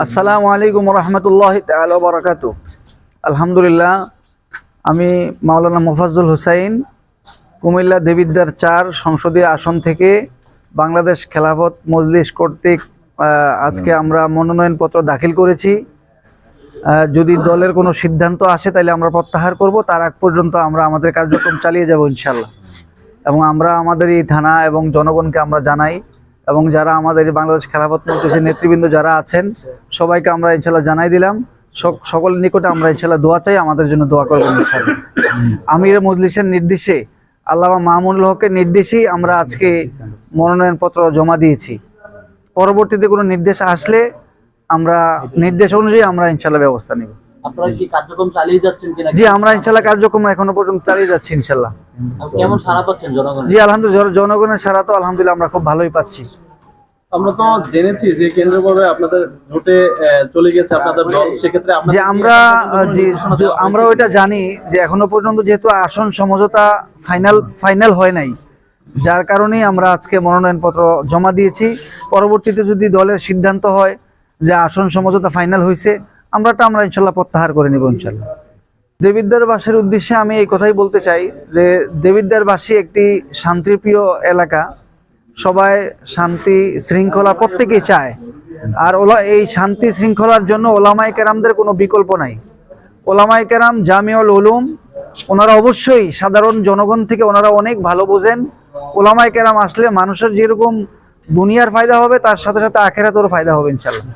আসসালামু আলাইকুম রহমতুল্লাহ তাল বারাকাতু আলহামদুলিল্লাহ আমি মাওলানা মোফাজ্জুল হুসাইন কুমিল্লা দেবিদ্দার চার সংসদীয় আসন থেকে বাংলাদেশ খেলাফত মজলিস কর্তৃক আজকে আমরা মনোনয়নপত্র দাখিল করেছি। যদি দলের কোনো সিদ্ধান্ত আসে তাহলে আমরা প্রত্যাহার করব। তার আগ পর্যন্ত আমরা আমাদের কার্যক্রম চালিয়ে যাব ইনশাল্লাহ এবং আমরা আমাদের এই থানা এবং জনগণকে আমরা জানাই এবং যারা আমাদের বাংলাদেশ খেলাফত মজলিসের নেতৃবৃন্দ যারা আছেন, সবাইকে আমরা ইনশাল্লাহ জানাই দিলাম। সক- সকলের নিকটে আমরা ইনশাল্লাহ দোয়া চাই, আমাদের জন্য দোয়া করবেন আমির মজলিসের নির্দেশে, আল্লামা মামুনুল হকের নির্দেশেই আমরা আজকে মনোনয়নপত্র জমা দিয়েছি। পরবর্তীতে কোনো নির্দেশ আসলে আমরা, নির্দেশ অনুযায়ী আমরা ইনশাল্লাহ ব্যবস্থা নিব। আপনারা কি কার্যক্রম চালিয়ে যাচ্ছেন কিনা? জি আমরা ইনশাল্লাহ কার্যক্রম এখনও পর্যন্ত চালিয়ে যাচ্ছি ইনশাল্লাহ কেমন সারা পাচ্ছেন জনগণ জি আলহামদুলিল্লাহ জনগণের সারা তো আলহামদুলিল্লাহ আমরা খুব ভালোই পাচ্ছি। আমরা তো জেনেছি যে কেন্দ্রীয়ভাবে আপনাদের জোটে চলে গেছে আপনাদের দল সেক্ষেত্রে যে আমরা আমরা ওইটা জানি যে এখনও পর্যন্ত যেহেতু আসন সমঝোতা ফাইনাল ফাইনাল হয় নাই যার কারণেই আমরা আজকে মনোনয়নপত্র জমা দিয়েছি। পরবর্তীতে যদি দলের সিদ্ধান্ত হয় যে আসন সমঝোতা ফাইনাল হয়েছে আমরাটা আমরা ইনশাল্লাহ প্রত্যাহার করে নিব ইনশাল্লাহ। দেবিদ্বারবাসীর উদ্দেশ্যে আমি এই কথাই বলতে চাই যে দেবিদ্বারবাসী একটি শান্তিপ্রিয় এলাকা। সবাই শান্তি শৃঙ্খলা প্রত্যেকেই চায়। আর ওলা এই শান্তি শৃঙ্খলার জন্য ওলামাই কেরামদের কোনো বিকল্প নাই। ওলামাই কেরাম জামিউল উলুম, ওনারা অবশ্যই সাধারণ জনগণ থেকে ওনারা অনেক ভালো বোঝেন। ওলামাই কেরাম আসলে মানুষের যেরকম দুনিয়ার ফায়দা হবে, তার সাথে সাথে আখেরাতেরও ফায়দা হবে ইনশাল্লাহ।